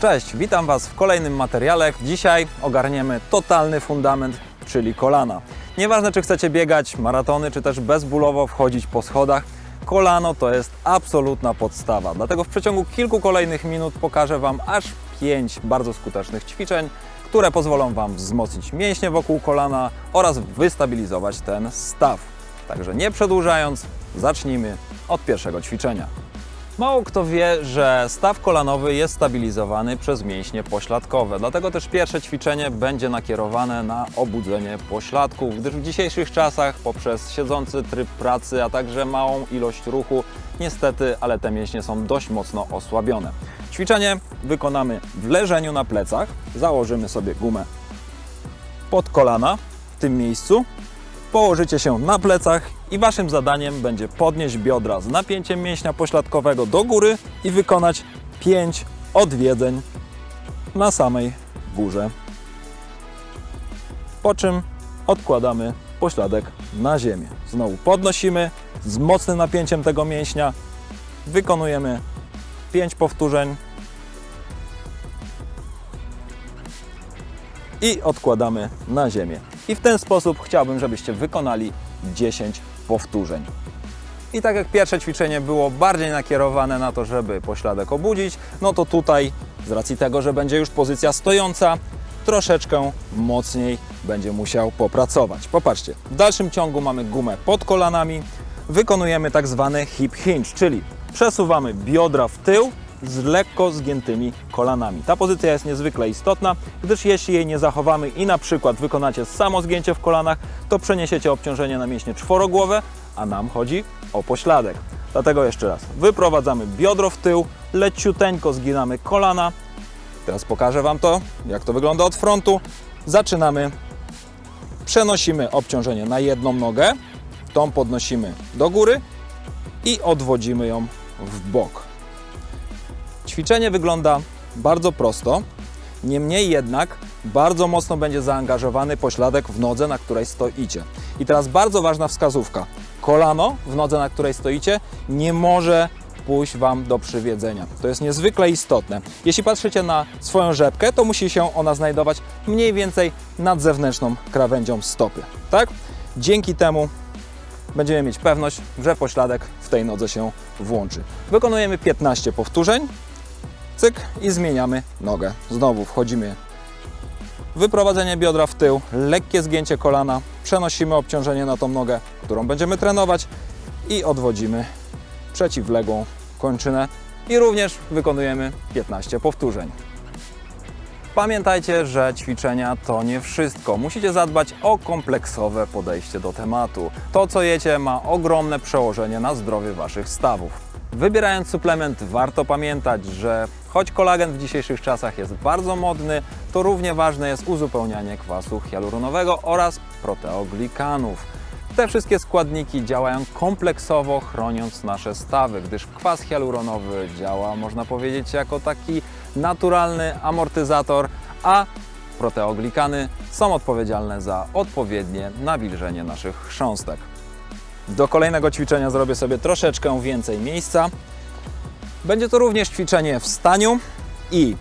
Cześć, witam Was w kolejnym materiale. Dzisiaj ogarniemy totalny fundament, czyli kolana. Nieważne, czy chcecie biegać maratony, czy też bezbólowo wchodzić po schodach, kolano to jest absolutna podstawa. Dlatego w przeciągu kilku kolejnych minut pokażę Wam aż 5 bardzo skutecznych ćwiczeń, które pozwolą Wam wzmocnić mięśnie wokół kolana oraz wystabilizować ten staw. Także nie przedłużając, zacznijmy od pierwszego ćwiczenia. Mało kto wie, że staw kolanowy jest stabilizowany przez mięśnie pośladkowe, dlatego też pierwsze ćwiczenie będzie nakierowane na obudzenie pośladków, gdyż w dzisiejszych czasach poprzez siedzący tryb pracy, a także małą ilość ruchu, niestety, ale te mięśnie są dość mocno osłabione. Ćwiczenie wykonamy w leżeniu na plecach, założymy sobie gumę pod kolana w tym miejscu, położycie się na plecach i Waszym zadaniem będzie podnieść biodra z napięciem mięśnia pośladkowego do góry i wykonać 5 odwiedzeń na samej górze. Po czym odkładamy pośladek na ziemię. Znowu podnosimy z mocnym napięciem tego mięśnia. Wykonujemy 5 powtórzeń i odkładamy na ziemię. I w ten sposób chciałbym, żebyście wykonali 10 powtórzeń. I tak jak pierwsze ćwiczenie było bardziej nakierowane na to, żeby pośladek obudzić, no to tutaj z racji tego, że będzie już pozycja stojąca, troszeczkę mocniej będzie musiał popracować. Popatrzcie, w dalszym ciągu mamy gumę pod kolanami, wykonujemy tak zwany hip hinge, czyli przesuwamy biodra w tył z lekko zgiętymi kolanami. Ta pozycja jest niezwykle istotna, gdyż jeśli jej nie zachowamy i na przykład wykonacie samo zgięcie w kolanach, to przeniesiecie obciążenie na mięśnie czworogłowe, a nam chodzi o pośladek. Dlatego jeszcze raz, wyprowadzamy biodro w tył, leciuteńko zginamy kolana. Teraz pokażę Wam to, jak to wygląda od frontu. Zaczynamy, przenosimy obciążenie na jedną nogę, tą podnosimy do góry i odwodzimy ją w bok. Ćwiczenie wygląda bardzo prosto, niemniej jednak bardzo mocno będzie zaangażowany pośladek w nodze, na której stoicie. I teraz bardzo ważna wskazówka. Kolano w nodze, na której stoicie, nie może pójść Wam do przywiedzenia. To jest niezwykle istotne. Jeśli patrzycie na swoją rzepkę, to musi się ona znajdować mniej więcej nad zewnętrzną krawędzią stopy. Tak? Dzięki temu będziemy mieć pewność, że pośladek w tej nodze się włączy. Wykonujemy 15 powtórzeń. Cyk i zmieniamy nogę. Znowu wchodzimy wyprowadzenie biodra w tył, lekkie zgięcie kolana, przenosimy obciążenie na tą nogę, którą będziemy trenować i odwodzimy przeciwległą kończynę i również wykonujemy 15 powtórzeń. Pamiętajcie, że ćwiczenia to nie wszystko. Musicie zadbać o kompleksowe podejście do tematu. To, co jecie, ma ogromne przełożenie na zdrowie Waszych stawów. Wybierając suplement, warto pamiętać, że choć kolagen w dzisiejszych czasach jest bardzo modny, to równie ważne jest uzupełnianie kwasu hialuronowego oraz proteoglikanów. Te wszystkie składniki działają kompleksowo, chroniąc nasze stawy, gdyż kwas hialuronowy działa, można powiedzieć, jako taki naturalny amortyzator, a proteoglikany są odpowiedzialne za odpowiednie nawilżenie naszych chrząstek. Do kolejnego ćwiczenia zrobię sobie troszeczkę więcej miejsca. Będzie to również ćwiczenie w staniu i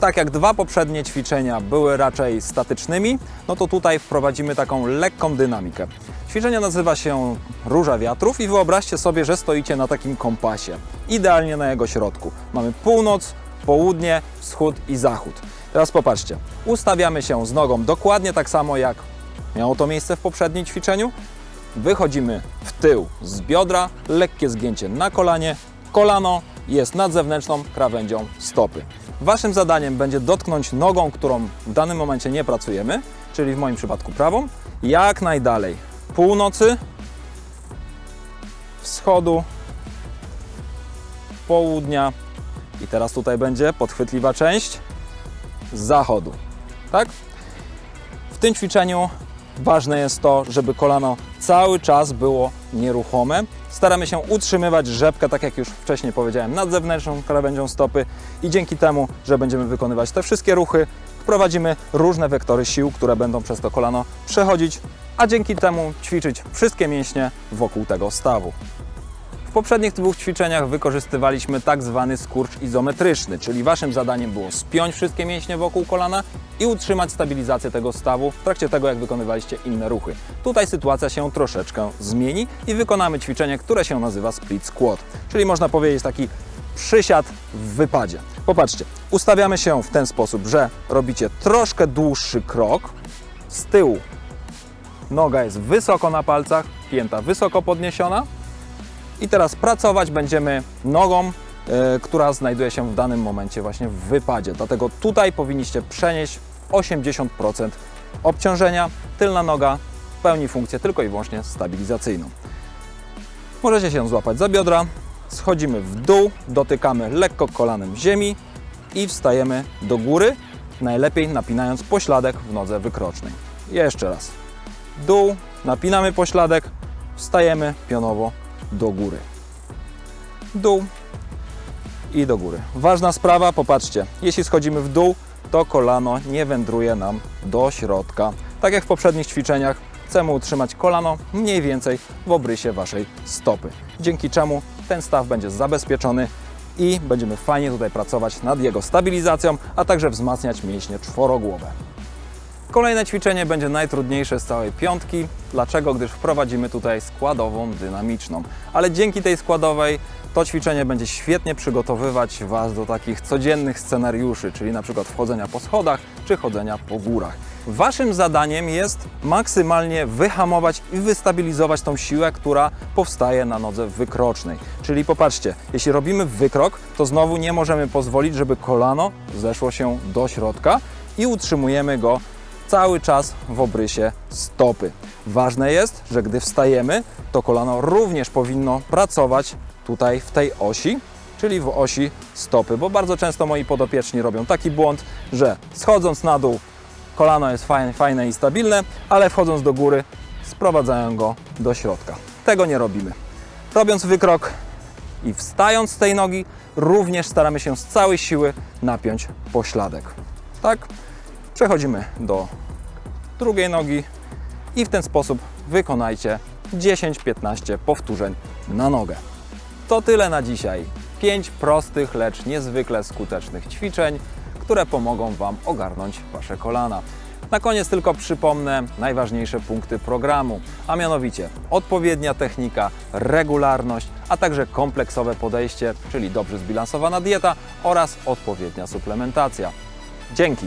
tak jak dwa poprzednie ćwiczenia były raczej statycznymi, no to tutaj wprowadzimy taką lekką dynamikę. Ćwiczenie nazywa się Róża Wiatrów i wyobraźcie sobie, że stoicie na takim kompasie, idealnie na jego środku. Mamy północ, południe, wschód i zachód. Teraz popatrzcie, ustawiamy się z nogą dokładnie tak samo jak miało to miejsce w poprzednim ćwiczeniu. Wychodzimy w tył z biodra, lekkie zgięcie na kolanie, kolano jest nad zewnętrzną krawędzią stopy. Waszym zadaniem będzie dotknąć nogą, którą w danym momencie nie pracujemy, czyli w moim przypadku prawą, jak najdalej. Północy, wschodu, południa i teraz tutaj będzie podchwytliwa część zachodu. Tak? W tym ćwiczeniu ważne jest to, żeby kolano cały czas było nieruchome. Staramy się utrzymywać rzepkę, tak jak już wcześniej powiedziałem, nad zewnętrzną krawędzią stopy i dzięki temu, że będziemy wykonywać te wszystkie ruchy, wprowadzimy różne wektory sił, które będą przez to kolano przechodzić, a dzięki temu ćwiczyć wszystkie mięśnie wokół tego stawu. W poprzednich dwóch ćwiczeniach wykorzystywaliśmy tak zwany skurcz izometryczny, czyli waszym zadaniem było spiąć wszystkie mięśnie wokół kolana i utrzymać stabilizację tego stawu w trakcie tego, jak wykonywaliście inne ruchy. Tutaj sytuacja się troszeczkę zmieni i wykonamy ćwiczenie, które się nazywa split squat, czyli można powiedzieć taki przysiad w wypadzie. Popatrzcie, ustawiamy się w ten sposób, że robicie troszkę dłuższy krok z tyłu. Noga jest wysoko na palcach, pięta wysoko podniesiona. I teraz pracować będziemy nogą, e, która znajduje się w danym momencie właśnie w wypadzie. Dlatego tutaj powinniście przenieść 80% obciążenia. Tylna noga pełni funkcję tylko i wyłącznie stabilizacyjną. Możecie się złapać za biodra, schodzimy w dół, dotykamy lekko kolanem ziemi i wstajemy do góry, najlepiej napinając pośladek w nodze wykrocznej. Jeszcze raz. Dół, napinamy pośladek, wstajemy pionowo do góry. Dół i do góry. Ważna sprawa, popatrzcie, jeśli schodzimy w dół, to kolano nie wędruje nam do środka. Tak jak w poprzednich ćwiczeniach, chcemy utrzymać kolano mniej więcej w obrysie Waszej stopy. Dzięki czemu ten staw będzie zabezpieczony i będziemy fajnie tutaj pracować nad jego stabilizacją, a także wzmacniać mięśnie czworogłowe. Kolejne ćwiczenie będzie najtrudniejsze z całej piątki. Dlaczego? Gdyż wprowadzimy tutaj składową dynamiczną. Ale dzięki tej składowej to ćwiczenie będzie świetnie przygotowywać Was do takich codziennych scenariuszy, czyli na przykład wchodzenia po schodach czy chodzenia po górach. Waszym zadaniem jest maksymalnie wyhamować i wystabilizować tą siłę, która powstaje na nodze wykrocznej. Czyli popatrzcie, jeśli robimy wykrok, to znowu nie możemy pozwolić, żeby kolano zeszło się do środka i utrzymujemy go cały czas w obrysie stopy. Ważne jest, że gdy wstajemy, to kolano również powinno pracować tutaj w tej osi, czyli w osi stopy, bo bardzo często moi podopieczni robią taki błąd, że schodząc na dół kolano jest fajne, fajne i stabilne, ale wchodząc do góry sprowadzają go do środka. Tego nie robimy. Robiąc wykrok i wstając z tej nogi, również staramy się z całej siły napiąć pośladek. Tak? Przechodzimy do drugiej nogi i w ten sposób wykonajcie 10-15 powtórzeń na nogę. To tyle na dzisiaj. 5 prostych, lecz niezwykle skutecznych ćwiczeń, które pomogą Wam ogarnąć Wasze kolana. Na koniec tylko przypomnę najważniejsze punkty programu, a mianowicie odpowiednia technika, regularność, a także kompleksowe podejście, czyli dobrze zbilansowana dieta oraz odpowiednia suplementacja. Dzięki!